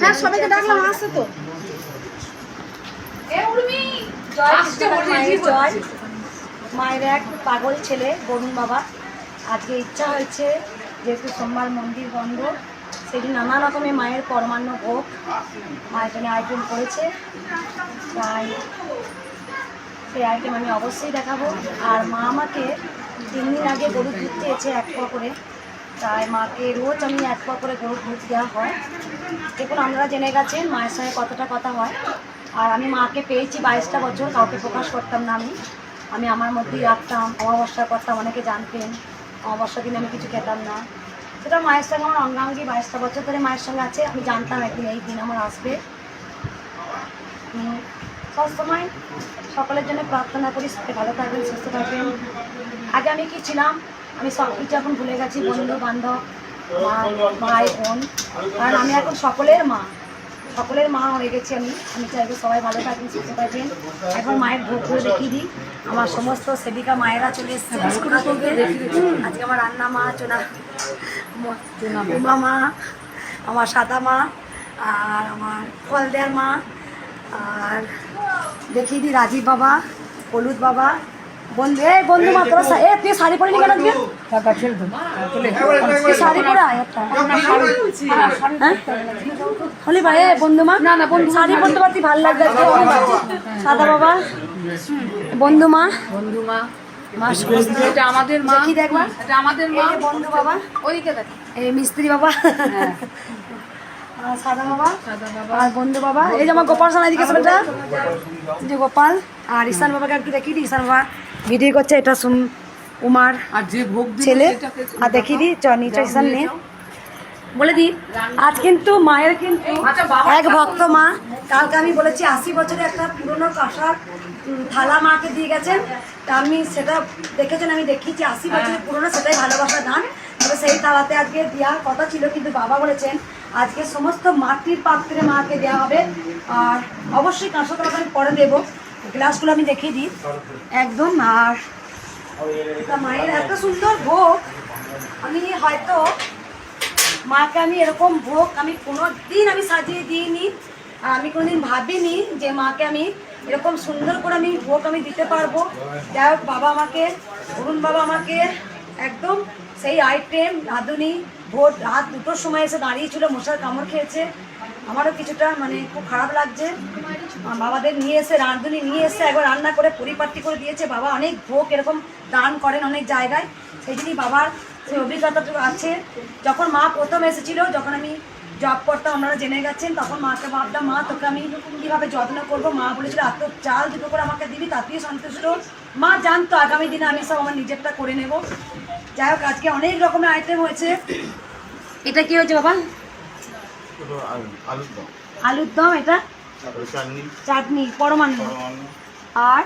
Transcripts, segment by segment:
হ্যাঁ সবাইকে ডাকলাম আসছে তো। মায়ের এক পাগল ছেলে বরুণ বাবা। আজকে ইচ্ছা হয়েছে যেহেতু সোমবার মন্দির বন্ধ সেদিন নানা রকমের মায়ের পরমান্ন ভোগ মা এখানে আইটেম করেছে। তাই সেই আইটেম আমি অবশ্যই দেখাবো। আর মা আমাকে তিন দিন আগে গরুর দুধ চেয়েছে এক পা করে তাই মাকে রোজ আমি এক পা করে গরুর দুধ দেওয়া হয়। দেখুন, আপনারা জেনে গেছেন মায়ের সঙ্গে কতটা কথা হয়। আর আমি মাকে পেয়েছি বাইশটা বছর, কাউকে প্রকাশ করতাম না আমি। আমি আমার মধ্যেই রাখতাম অমাবস্যা করতাম অনেকে জানতেন অমাবস্যা দিনে আমি কিছু খেতাম না। সেটা মায়ের সঙ্গে আমার অঙ্গাঙ্গি বাইশটা বছর ধরে মায়ের সঙ্গে আছে, আমি জানতাম একদিন এই দিন আমার আসবে। সবসময় সকলের জন্য প্রার্থনা করি, সবাই ভালো থাকবেন, সুস্থ থাকবেন। আগে আমি কি ছিলাম? আমি সব কিছু এখন ভুলে গেছি, বন্ধু, বান্ধব, মা, ভাই, বোন। কারণ আমি এখন সকলের মা। সকলের মা হয়ে গেছি আমি। আমি চাইব সবাই ভালো থাকবেন, সুস্থ থাকবেন। এখন মায়ের ভোগ করে দেখিয়ে দিই। আমার সমস্ত সেবিকা মায়েরা চলে এসছে। আজকে আমার রান্না মা, চোনা উমা মা, আমার সাদা মা, আর আমার ফল দেয়ার মা আর দেখিয়ে দিই রাজীব বাবা হলুদ বাবা। বন্ধু এ বন্ধু মা তোরা এ তুই শাড়ি পরে নি কেন তুই শাড়ি পরে আয় একটা। হ্যাঁ? হলি ভাই এ বন্ধু মা। না না বন্ধু শাড়ি পরতে পারতি ভালো লাগবে সাদা বাবা। বন্ধু মা। বন্ধু মা। এটা আমাদের মা। দেখি দেখবা এটা আমাদের মা। বন্ধু বাবা। ওইদিকে দেখ। এই মিস্ত্রি বাবা। আর সাদা বাবা আর বন্ধু বাবা। এই যে আমার গোপাল সোনা এদিকে সেটা যে। গোপাল আর ঈশান বাবাকে আর কি দেখি দিই ঈশান বাবা ভিডিও করছে এটা সুম উমার আর যে ভোগ ছেলে। আর দেখি দিই চ নিচে ঈশান নে। বলে দিই আজ কিন্তু মায়ের কিন্তু আচ্ছা, এক ভক্ত মা। কালকে আমি বলেছি আশি বছরের একটা পুরনো কাঁসার থালা মাকে দিয়ে গেছেন। তা আমি সেটা দেখেছেন আমি দেখিয়েছি আশি বছরের পুরনো সেটাই ভালোবাসা দান। তবে সেই থালাতে আজকে দেওয়ার কথা ছিল কিন্তু বাবা বলেছেন আজকে সমস্ত মাটির পাত্রে মাকে দেওয়া হবে। আর অবশ্যই থালাটা আমি পরে দেবো। গ্লাসগুলো আমি দেখিয়ে দিই। একদম, আর মায়ের এত সুন্দর ভোগ। আমি হয়তো মাকে আমি এরকম ভোগ আমি কোনো দিন আমি সাজিয়ে দিইনি। আর আমি কোনোদিন ভাবিনি যে মাকে আমি এরকম সুন্দর করে আমি ভোগ আমি দিতে পারব। যাই বাবা আমাকে, অরুণ বাবা আমাকে একদম সেই আইটেম রাঁধুনি ভোর রাত দুটোর সময় এসে দাঁড়িয়েছিল, মশার কামড় খেয়েছে। আমারও কিছুটা মানে খুব খারাপ লাগছে। বাবাদের নিয়ে এসে, রাঁধুনি নিয়ে এসে একবার রান্না করে পরিপাটি করে দিয়েছে। বাবা অনেক ভোগ এরকম দান করেন অনেক জায়গায়। সেই জন্যই বাবার সেই অভিজ্ঞতাটুকু আছে। যখন মা প্রথম এসেছিল, যখন আমি জব করতাম আপনারা জেনে গেছেন তখন মাকে ভাবতাম মা তোকে আমি কীভাবে যত্ন করব? মা বলেছিল এত চাল দুটো করে আমাকে দিবি তাতেই সন্তুষ্ট মা জানতো আগামী দিনে আমি সব আমার নিজেরটা করে নেব। যাই হোক আজকে অনেক রকমের আইটেম হয়েছে। এটা কি হয়েছে বাবা? আলুর দম। এটা? চাটনি। পরমান্ন। আর?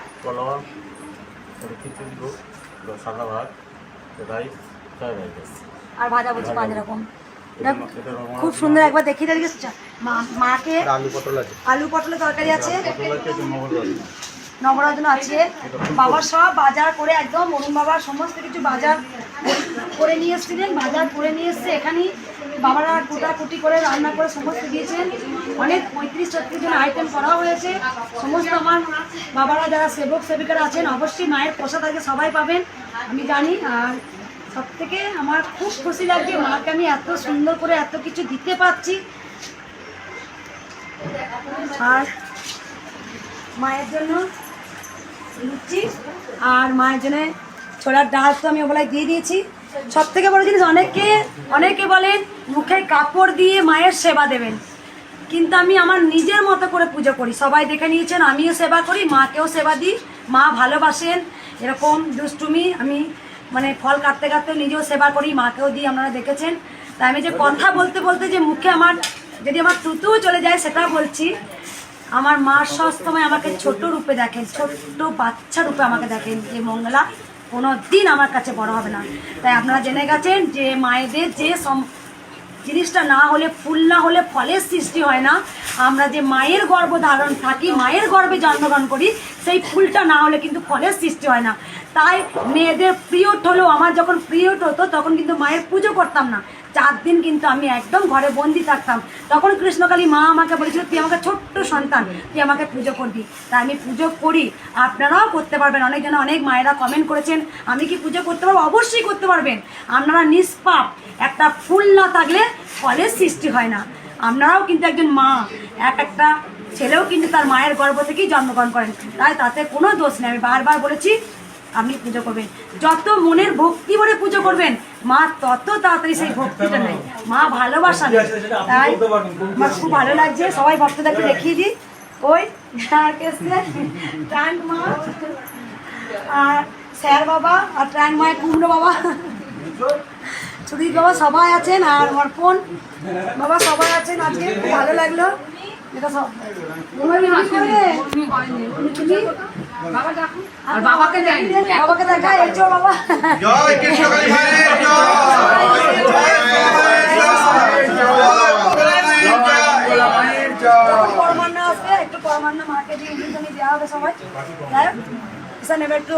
আর ভাজা ভুজি পাঁচ রকম খুব সুন্দর একবার দেখিয়ে দেখি মা মাকে আলু পটল আছে। আলু পটলের তরকারি আছে। আছে আছে নবরত্ন। আছে। বাবা সব বাজার করে একদম অরুণ বাবার সমস্ত কিছু বাজার করে নিয়ে এসেছিলেন বাজার করে নিয়ে এসছে। এখানেই বাবারা কুটাকুটি করে রান্না করে সমস্ত দিয়েছেন। অনেক পঁয়ত্রিশ ছত্রিশ জন আইটেম করা হয়েছে। সমস্ত আমার বাবারা যারা সেবক সেবিকারা আছেন অবশ্যই মায়ের প্রসাদ আগে সবাই পাবেন আমি জানি। আর সব থেকে আমার খুব খুশি লাগছে, মাকে আমি এত সুন্দর করে এত কিছু দিতে পারছি। আর মায়ের জন্য লুচি আর মায়ের জন্য ছোলার ডাল তো আমি ওগুলাই দিয়ে দিয়েছি। সব থেকে বড় জিনিস, অনেকে অনেকে বলেন মুখে কাপড় দিয়ে মায়ের সেবা দেবেন। কিন্তু আমি আমার নিজের মতো করে পুজো করি। সবাই দেখে নিয়েছেন, আমিও সেবা করি, মাকেও সেবা দিই। মা ভালোবাসেন, এরকম দুষ্টুমি আমি মানে ফল কাটতে কাটতে নিজেও সেবা করি, মাকেও দিই, আপনারা দেখেছেন। তাই আমি যে কথা বলতে বলতে যে মুখে আমার, যদি আমার তুতুও চলে যায় সেটা বলছি, আমার মা সবসময় আমাকে ছোট রূপে দেখেন, ছোট্ট বাচ্চা রূপে আমাকে দেখেন যে মঙ্গলা কোনো দিন আমার কাছে বড় হবে না। তাই আপনারা জেনে গেছেন যে মায়েদের যে সম, জিনিসটা না হলে, ফুল না হলে ফলের সৃষ্টি হয় না। আমরা যে মায়ের গর্ভ ধারণ থাকি, মায়ের গর্ভে জন্মগ্রহণ করি, সেই ফুলটা না হলে কিন্তু ফলের সৃষ্টি হয় না। তাই মেয়েদের পিরিয়ড হলেও আমার যখন পিরিয়ড হতো, তখন কিন্তু মায়ের পুজো করতাম না। চার দিন কিন্তু আমি একদম ঘরে বন্দি থাকতাম। তখন কৃষ্ণকালী মা আমাকে বলেছিল, তুই আমাকে ছোট্ট সন্তান, তুই আমাকে পুজো করবি। তাই আমি পুজো করি। আপনারাও করতে পারবেন। অনেকজন অনেক মায়েরা কমেন্ট করেছেন, আমি কি পুজো করতে পারব? অবশ্যই করতে পারবেন। আপনারা নিষ্পাপ। একটা ফুল না থাকলে ফলের সৃষ্টি হয় না। আপনারাও কিন্তু একজন মা। এক একটা ছেলেও কিন্তু তার মায়ের গর্ভ থেকেই জন্মগ্রহণ করেন। তাই তাতে কোনো দোষ নেই। আমি বারবার বলেছি আপনি পুজো করবেন। যত মনের ভক্তি ভরে পুজো করবেন মা তত তাড়াতাড়ি সেই ভক্তিটা নেই মা ভালোবাসা নেই তাই আমার খুব ভালো লাগছে। সবাই ভক্তদেরকে দেখিয়ে দিই। ওই ট্যাঙ্ক মা। আর স্যার বাবা আর ট্যাঙ্ক মায়ের কুমড়ো বাবা। সুদীপ বাবা সবাই আছেন আর আমার ফোন বাবা সবাই আছেন আজকে। খুব ভালো লাগল। এটা সব? তুমি? আর বাবাকে দেয় বাবাকে দেখা এসো বাবা। জয় কৃষ্ণকালী মায়ের জয় একটু পরমান্ন আসবে একটু পরমান্ন মাকে দিয়ে দেওয়া হবে সবাই। যাই হোক, এবার একটু